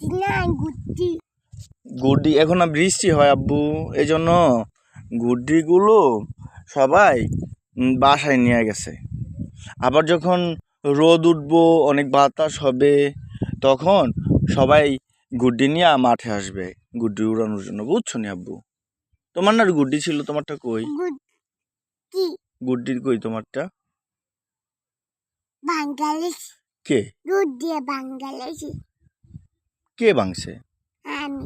গুটি না গুটি গুড্ডি এখন না বৃষ্টি হয় আব্বু এই জন্য গুড্ডিগুলো সবাই বাসায় নিয়ে গেছে। আবার যখন রোদ উঠবো অনেক বাতাস হবে তখন সবাই গুড্ডি নিয়ে মাঠে আসবে গুড্ডি উড়ানোর জন্য। বুঝছ নি আব্বু? তোমার না গুড্ডি ছিল তোমারটা কই? গুড্ডির কই তোমারটা? বাংলাদেশ। কে? দিয়ে বাংলাদেশ। কে ভাঙছে আমি।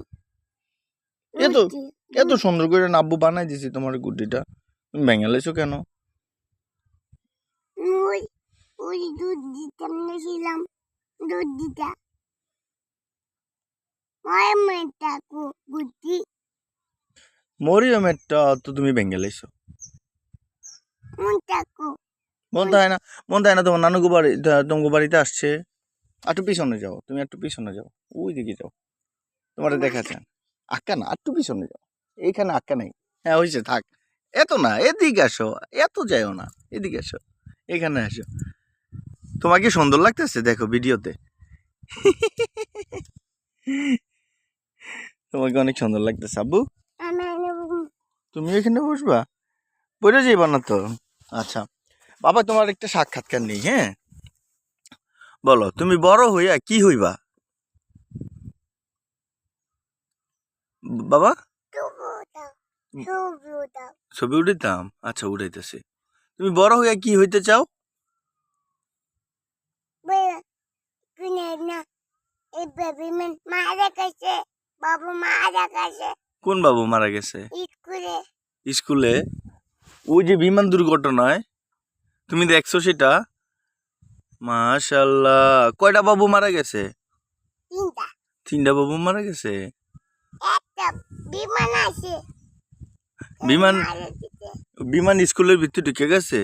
এ তো গুটি, এত সুন্দর করে আব্বু বানাই দিছি তোমার গুড্ডিটা। তুমি ভেঙে লেছো কেন? ওই ওই দুধ দিতাম না ছিলাম দুধ দিতা। গুটি মরিয়মেরটা তো তুমি ভেঙে লেছো মনটা কু। মন হয় না মন হয় না তোমার নানুগো বাড়ি তোমার বাড়িতে আসছে। একটু পিছনে যাও তুমি একটু পিছনে যাও ওই দিকে যাও। তোমার দেখাচ্ছেন। আক্কা না একটু পিছনে যাও। এইখানে আক্কা নেই। হ্যাঁ হয়েছে থাক। এত না এদিকে আসো এত যাইও না এদিকে আসো এখানে আসো। তোমাকে সুন্দর লাগতেছে? দেখো ভিডিওতে। তোমাকে অনেক সুন্দর লাগতেছে আব্বু? তুমি এখানে বসবা? বইটা যাইবা না তো? আচ্ছা। বাবা তোমার একটা সাক্ষাৎকার নেই হ্যাঁ? বলো তুমি বড় হইয়া কি হইবা? বাবা? ছবি উঠাইতাম? আচ্ছা উঠাইতেছি। তুমি বড় হইয়া কি হইতে চাও? কিনে বেবি মারা গেছে? বাবু মারা গেছে কোন বাবু মারা গেছে স্কুলে। স্কুলে? ওই যে বিমান দুর্ঘটনায়? তুমি দেখছ সেটা? মাশাল্লাহ। কয়টা বাবু মারা গেছে? তিনটা। তিনটা বাবু মারা গেছে? বিমান আছে। বিমান বিমান স্কুলের ভিতরে ঢুকে গেছে?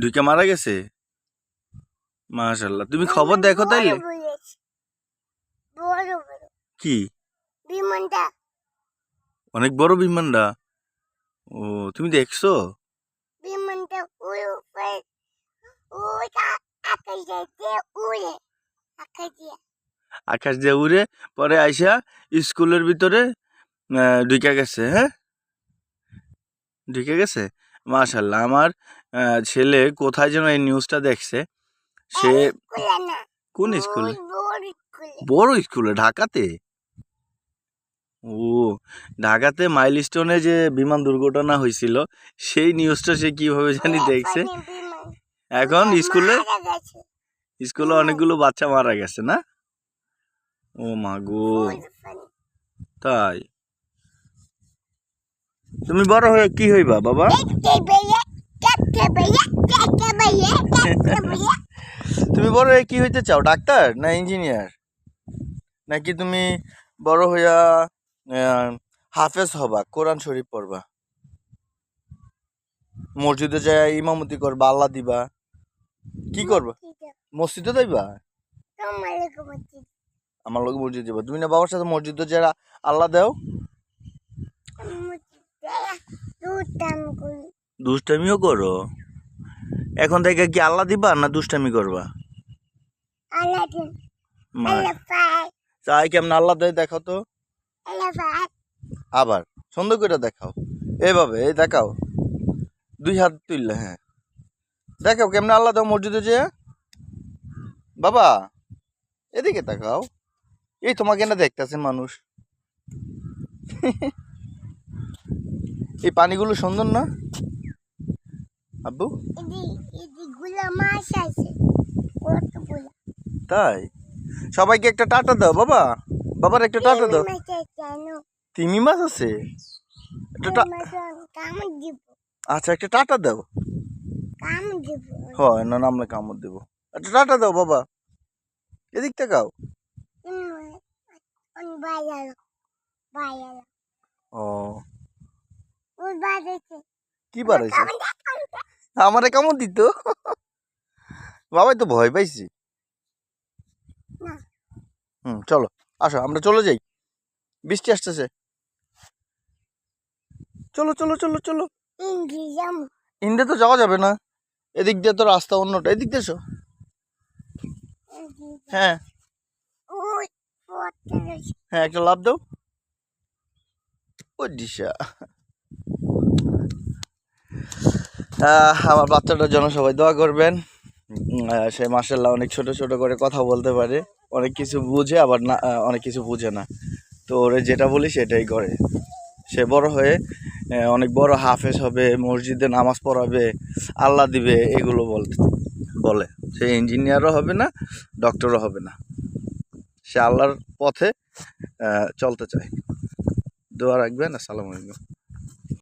ঢুকে মারা গেছে? মাশাল্লাহ। তুমি খবর দেখো তাইলে। কি? বিমানটা। অনেক বড় বিমানটা? ও তুমি দেখছ? বিমানটা উপরে ওটা আকাশে দিয়ে উড়ে আকাশে আকাশ দিয়ে উড়ে পরে আইসা স্কুলের ভিতরে ঢুকে গেছে হ্যাঁ? ঢুকে গেছে? মাশাল্লাহ আমার ছেলে কোথায় যেন এই নিউজটা দেখছে। সে কোন স্কুলে? বড় স্কুলে। বড় স্কুলে? ঢাকাতে? ও ঢাকাতে মাইলস্টোনে যে বিমান দুর্ঘটনা হয়েছিল সেই নিউজটা সে কীভাবে জানি দেখছে। এখানে স্কুলে স্কুলে অনেকগুলো বাচ্চা মারা গেছে না? ও মা গো। তাই? তুমি বড় হয়ে কি হইবা বাবা? তুমি বড় হয়ে কি হইতে চাও ডাক্তার না ইঞ্জিনিয়ার? নাকি তুমি বড় হইয়া হাফেজ হবা কোরআন শরীফ পড়বা? মসজিদে যায় ইমামতি করবা আল্লাহ দিবা? কি করবা? মসজিদে। যাইবা? আমার লোক মসজিদ। যাবা তুমি না বাবার সাথে মসজিদে যারা আল্লাহ দেও? দুষ্টামিও করো। এখন থেকে কি আল্লাহ দিবা না দুষ্টামি করবা? চাই কেমন আল্লাহ দেয় দেখাও তো। আবার সুন্দর করে দেখাও। এইভাবে এই দেখাও। দুই হাত তুললে হ্যাঁ। দেখাও কেমনে আল্লাহ দাও মসজিদে যে। বাবা, এদিকে দেখাও এই তোমাকে না দেখতেছে মানুষ। এই পানিগুলো সুন্দর না? আব্বু? তাই? সবাইকে একটা টাটা দাও বাবা। বাবার একটা টাটা দাও। তিমি মাছ আছে? আচ্ছা একটা টাটা দাও। হয় না নামলে কামড় দেবো। একটা টাটা দাও বাবা। এদিক তাকাও। ও। কি বাড়াইছে? আমারে কামড় দিত? বাবাই তো ভয় পাইছি। হুম চলো আসো আমরা চলে যাই। বৃষ্টি আসতেছে। চলো চলো চলো চলো। ইন্ডিয়া তো যাওয়া যাবে না। এদিক দিয়ে তো রাস্তা অন্যটা। এদিক দিয়ে হ্যাঁ। হ্যাঁ একটা লাভ দাও। ও দিশা। আমার বাচ্চাটার জন্য সবাই দোয়া করবেন। সে মার্শাল্লাহ অনেক ছোট ছোট করে কথা বলতে পারে। অনেক কিছু বুঝে, আবার না অনেক কিছু বুঝে না। তো ওরে যেটা বলি সেটাই করে। সে বড় হয়ে অনেক বড় হাফেজ হবে, মসজিদে নামাজ পড়াবে, আল্লাহ দিবে, এগুলো বলতে বলে। সে ইঞ্জিনিয়ারও হবে না, ডক্টরও হবে না। সে আল্লাহর পথে চলতে চায়। দোয়া রাখবেন, আসসালামু আলাইকুম।